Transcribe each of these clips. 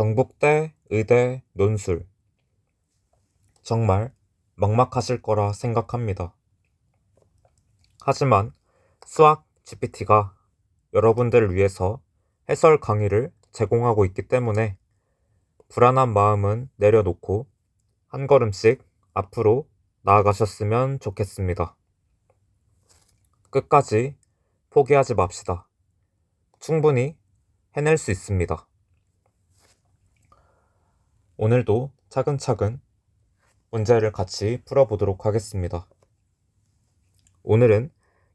경북대 의대 논술. 정말 막막하실 거라 생각합니다. 하지만 수학 GPT가 여러분들을 위해서 해설 강의를 제공하고 있기 때문에 불안한 마음은 내려놓고 한 걸음씩 앞으로 나아가셨으면 좋겠습니다. 끝까지 포기하지 맙시다. 충분히 해낼 수 있습니다. 오늘도 차근차근 문제를 같이 풀어보도록 하겠습니다. 오늘은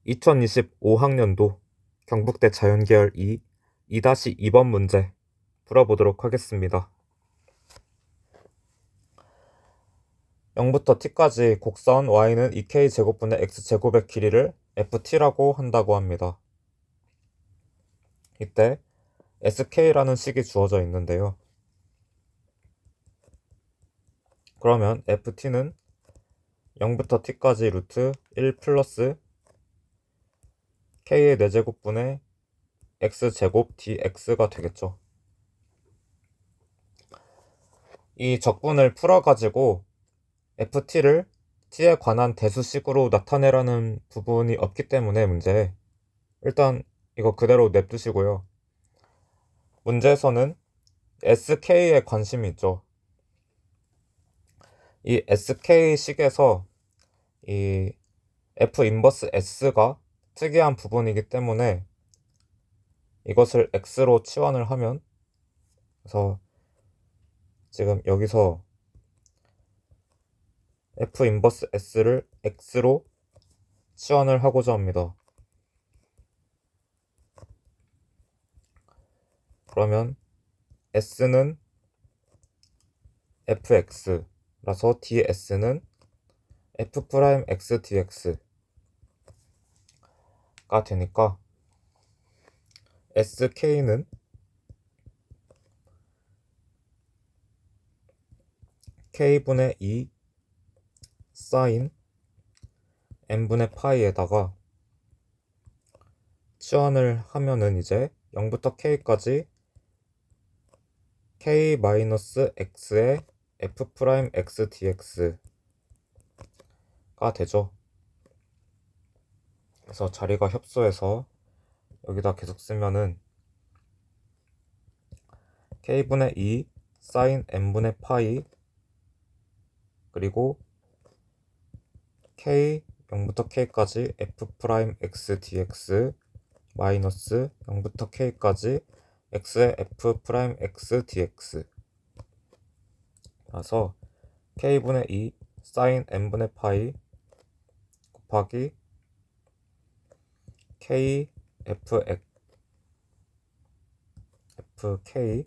2025학년도 경북대 자연계열 2 2-2번 문제 풀어보도록 하겠습니다. 0부터 t까지 곡선 y는 2k 제곱분의 x 제곱의 길이를 ft라고 한다고 합니다. 이때 sk라는 식이 주어져 있는데요. 그러면 ft는 0부터 t까지 루트 1 플러스 k의 4제곱분의 x제곱 dx가 되겠죠. 이 적분을 풀어가지고 ft를 t에 관한 대수식으로 나타내라는 부분이 없기 때문에 문제 일단 이거 그대로 냅두시고요. 문제에서는 sk에 관심이 있죠. 이 SK식에서 이 F 인버스 S가 특이한 부분이기 때문에 이것을 X로 치환을 하면 그래서 지금 여기서 F 인버스 S를 X로 치환을 하고자 합니다. 그러면 S는 fx 라서 ds는 f 프라임 x dx가 되니까 sk는 k분의 2 사인 n분의 파이에다가 치환을 하면은 이제 0부터 k까지 k 마이너스 x의 f 프라임 x dx가 되죠. 그래서 자리가 협소해서 여기다 계속 쓰면은 k분의 2 사인 n분의 파이 그리고 k 0부터 k까지 f 프라임 x dx 마이너스 0부터 k까지 x의 f 프라임 x dx 라서 k분의 2 사인 n분의 파이 곱하기 k f fk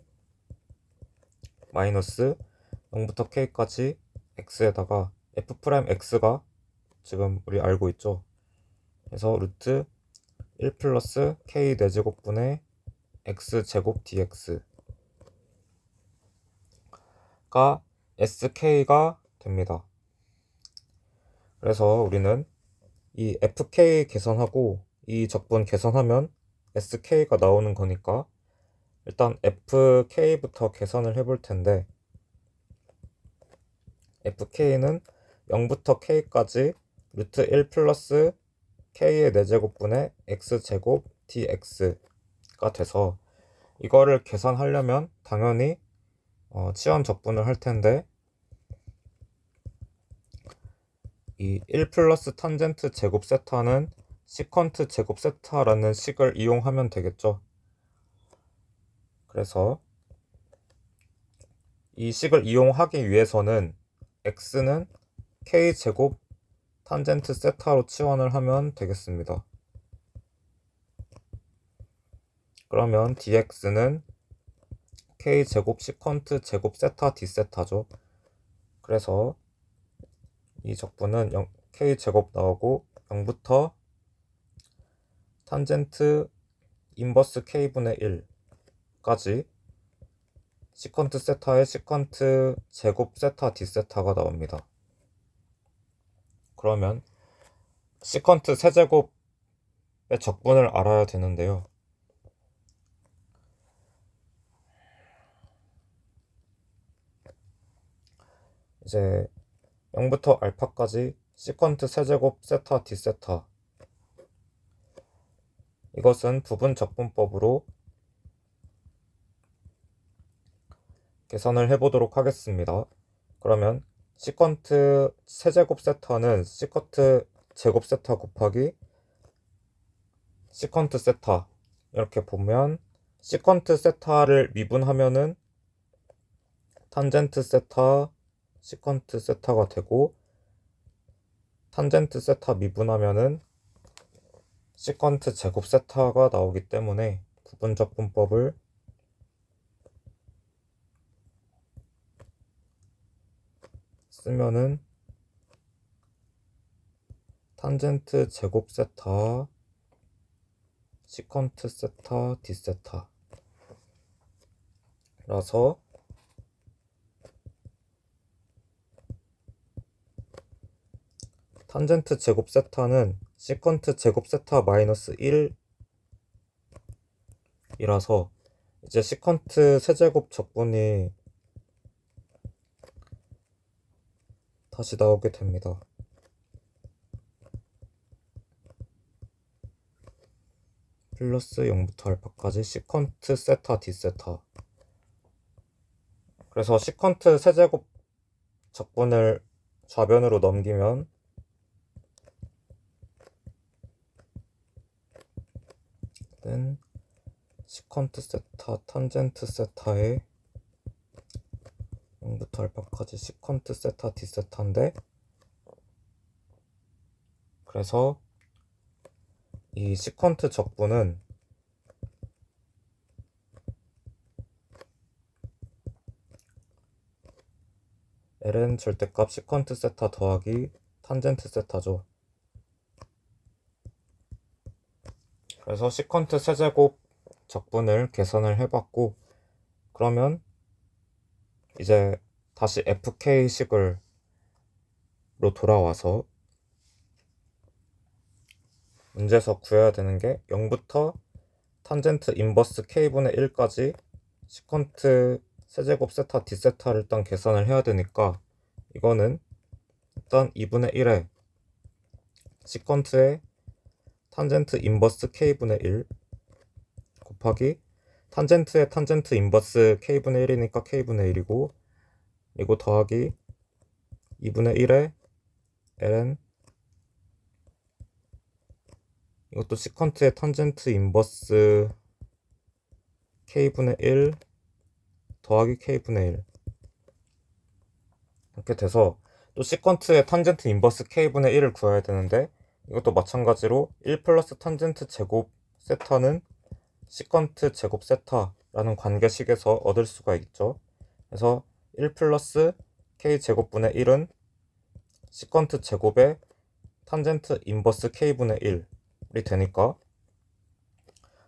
마이너스 0부터 k까지 x에다가 f 프라임 x가 지금 우리 알고 있죠. 그래서 루트 1 플러스 k 4제곱분의 x제곱 dx가 sk가 됩니다. 그래서 우리는 이 fk 계산하고 이 적분 계산하면 sk가 나오는 거니까 일단 fk부터 계산을 해볼 텐데 fk는 0부터 k까지 루트 1 플러스 k의 4제곱분의 x제곱 dx가 돼서 이거를 계산하려면 당연히 어, 치환 적분을 할 텐데 이 1 플러스 탄젠트 제곱 세타는 시컨트 제곱 세타라는 식을 이용하면 되겠죠. 그래서 이 식을 이용하기 위해서는 x는 k 제곱 탄젠트 세타로 치환을 하면 되겠습니다. 그러면 dx는 k 제곱 시컨트 제곱 세타 d 세타죠. 그래서 이 적분은 0, k 제곱 나오고 0부터 탄젠트 인버스 k분의 1까지 시컨트 세타의 시컨트 제곱 세타 d 세타가 나옵니다. 그러면 시컨트 세제곱의 적분을 알아야 되는데요. 이제 0부터 알파까지 시퀀트 세제곱 세타 디세타 이것은 부분 적분법으로 계산을 해보도록 하겠습니다. 그러면 시퀀트 세제곱 세타는 시퀀트 제곱 세타 곱하기 시퀀트 세타 이렇게 보면 시퀀트 세타를 미분하면은 탄젠트 세타 시퀀트 세타가 되고 탄젠트 세타 미분하면은 시퀀트 제곱 세타가 나오기 때문에 부분 적 분법을 쓰면은 탄젠트 제곱 세타 시컨트 세타 디세타 라서 탄젠트 제곱 세타는 시컨트 제곱 세타 마이너스 1 이라서 이제 시컨트 세제곱 적분이 다시 나오게 됩니다. 플러스 0부터 알파까지 시컨트 세타 디세타 그래서 시컨트 세제곱 적분을 좌변으로 넘기면 는 시컨트 세타 탄젠트 세타의 0부터 알파까지 시컨트 세타 디세타인데 그래서 이 시컨트 적분은 ln 절대값 시컨트 세타 더하기 탄젠트 세타죠. 그래서 시컨트 세제곱 적분을 계산을 해봤고 그러면 이제 다시 fk식을로 돌아와서 문제에서 구해야 되는 게 0부터 탄젠트 인버스 k분의 1까지 시컨트 세제곱 세타 디세타를 일단 계산을 해야 되니까 이거는 일단 2분의 1에 시컨트의 탄젠트 인버스 k분의 1 곱하기 탄젠트의 탄젠트 인버스 k분의 1이니까 k분의 1이고 이거 더하기 2분의 1에 ln 이것도 시컨트의 탄젠트 인버스 k분의 1 더하기 k분의 1 이렇게 돼서 또 시컨트의 탄젠트 인버스 k분의 1을 구해야 되는데 이것도 마찬가지로 1 플러스 탄젠트 제곱 세타는 시컨트 제곱 세타라는 관계식에서 얻을 수가 있죠. 그래서 1 플러스 k 제곱분의 1은 시컨트 제곱의 탄젠트 인버스 k분의 1이 되니까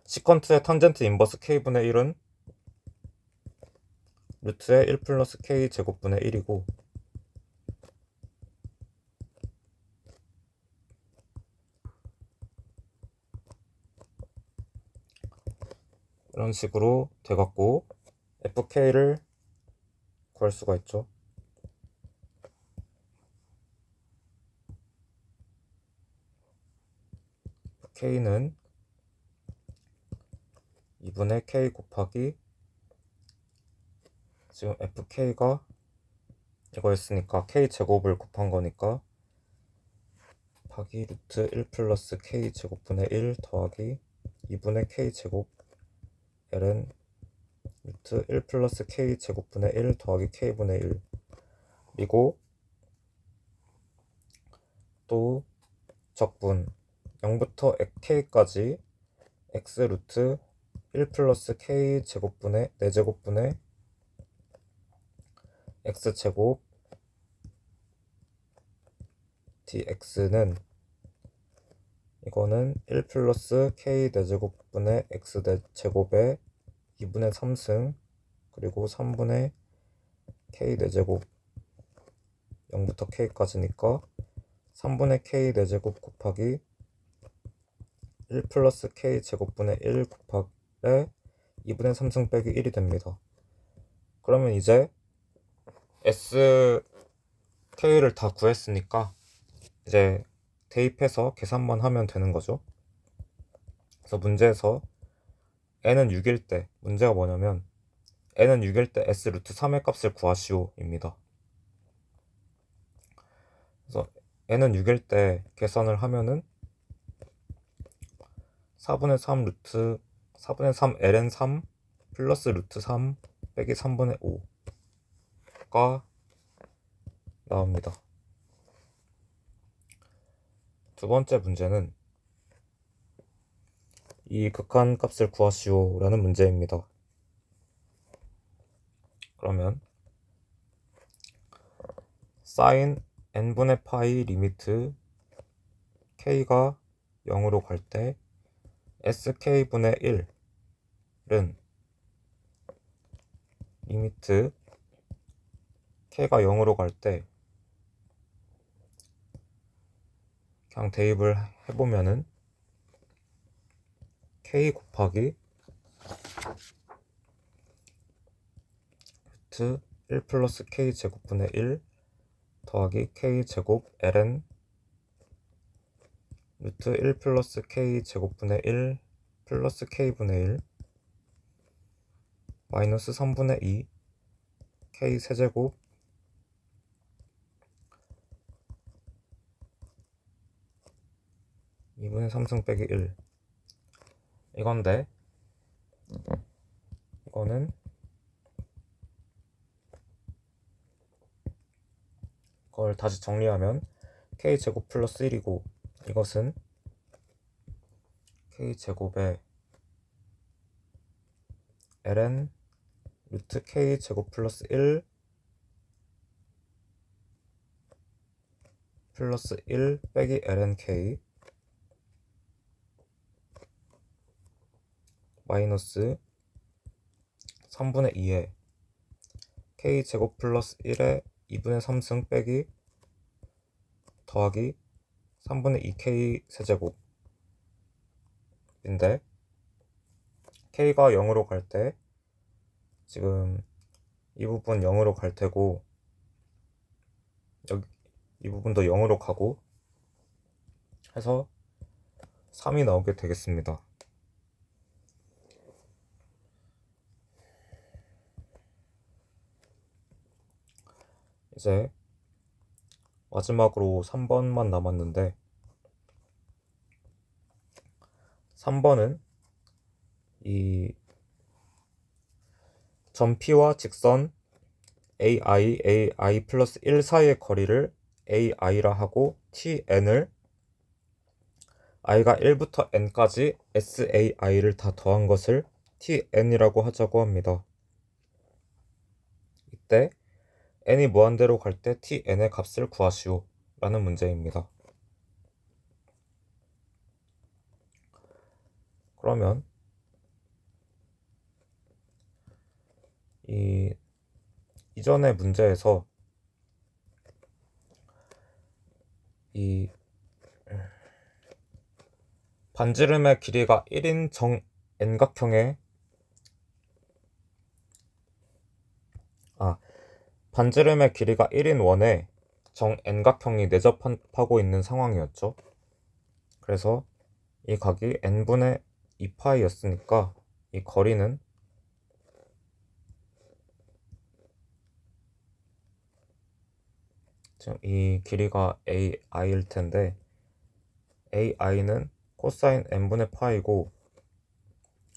시컨트의 탄젠트 인버스 k분의 1은 루트의 1 플러스 k 제곱분의 1이고 이런 식으로 돼갖고 fk를 구할 수가 있죠. k는 2분의 k 곱하기 지금 fk가 이거였으니까 k 제곱을 곱한 거니까 곱하기 루트 1 플러스 k 제곱분의 1 더하기 2분의 k 제곱 ln 루트 1 플러스 k 제곱분의 1 더하기 k분의 1 그리고 또 적분. 0부터 k까지 x 루트 1 플러스 k 제곱분의 4제곱분의 x 제곱 dx는 이거는 1 플러스 k 4제곱 분의 x 제곱에 2분의 3승 그리고 3분의 k 4제곱 0부터 k까지니까 3분의 k 4제곱 곱하기 1 플러스 k 제곱분의 1 곱하기 2분의 3승 빼기 1이 됩니다. 그러면 이제 s k를 다 구했으니까 이제 대입해서 계산만 하면 되는 거죠. 그래서 문제에서 n은 6일 때 문제가 뭐냐면 n은 6일 때 s 루트 3의 값을 구하시오입니다. 그래서 n은 6일 때 계산을 하면은 4분의 3 루트 4분의 3 ln 3 플러스 루트 3 빼기 3분의 5가 나옵니다. 두 번째 문제는 이 극한 값을 구하시오라는 문제입니다. 그러면 sin n분의 파이 리미트 k가 0으로 갈 때 sk분의 1은 리미트 k가 0으로 갈 때 그냥 대입을 해보면은 k 곱하기 루트 1 플러스 k 제곱분의 1 더하기 k 제곱 ln 루트 1 플러스 k 제곱분의 1 플러스 k분의 1 마이너스 3분의 2 k 세제곱 이분의 3승 빼기 1 이건데. 이거는 그걸 다시 정리하면 k제곱 플러스 1이고 이것은 k제곱에 ln 루트 k제곱 플러스 1 플러스 1 빼기 ln k 마이너스 3분의 2에 k제곱 플러스 1에 2분의 3승 빼기 더하기 3분의 2k 세제곱인데 k가 0으로 갈 때 지금 이 부분 0으로 갈 테고 여기 이 부분도 0으로 가고 해서 3이 나오게 되겠습니다. 이제 마지막으로 3번만 남았는데 3번은 이 점피와 직선 AI, AI 플러스 1 사이의 거리를 AI라 하고 TN을 i가 1부터 n까지 SAI를 다 더한 것을 TN이라고 하자고 합니다. 이때 n이 무한대로 갈 때 tn의 값을 구하시오 라는 문제입니다. 그러면 이 이전의 문제에서 이 반지름의 길이가 1인 정 n각형의 아 반지름의 길이가 1인 원에 정 n각형이 내접하고 있는 상황이었죠. 그래서 이 각이 n분의 2파이였으니까 이 거리는 지금 이 길이가 ai일 텐데 ai는 코사인 n분의 파이고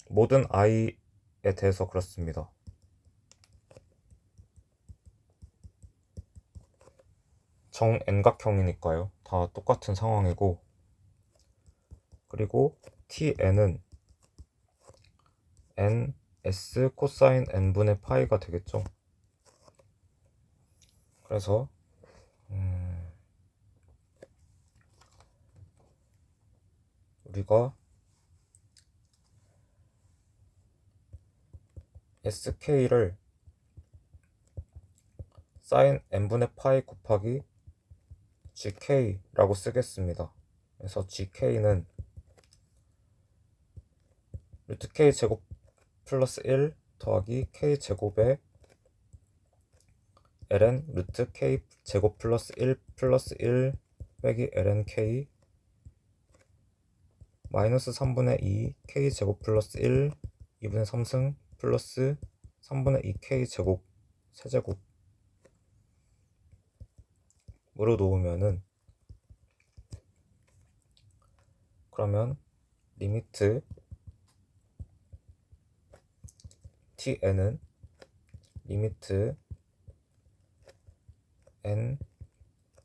모든 i에 대해서 그렇습니다. 정 n각형이니까요. 다 똑같은 상황이고 그리고 tn은 n s 코사인 n분의 파이가 되겠죠. 그래서 음, 우리가 sk를 사인 n분의 파이 곱하기 gk라고 쓰겠습니다. 그래서 gk는 루트 k 제곱 플러스 1 더하기 k 제곱에 ln 루트 k 제곱 플러스 1 플러스 1 빼기 ln k 마이너스 3분의 2 k 제곱 플러스 1 2분의 3승 플러스 3분의 2 k 제곱 세제곱 으로 놓으면은 그러면 리미트 tn은 리미트 n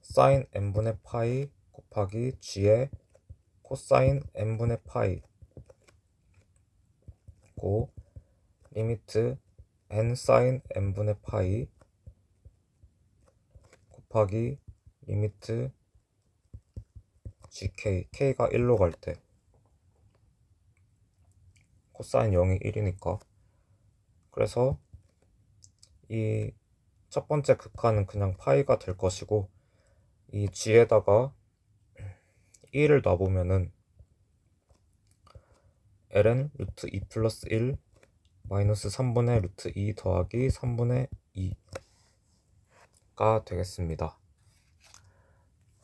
사인 n분의 파이 곱하기 g의 코사인 n분의 파이 고 리미트 n 사인 n분의 파이 곱하기 리미트 gk k가 1로 갈 때 코사인 0이 1이니까 그래서 이 첫 번째 극한은 그냥 파이가 될 것이고 이 g에다가 1을 놔보면은 ln 루트 2 플러스 1 마이너스 3분의 루트 2 더하기 3분의 2가 되겠습니다.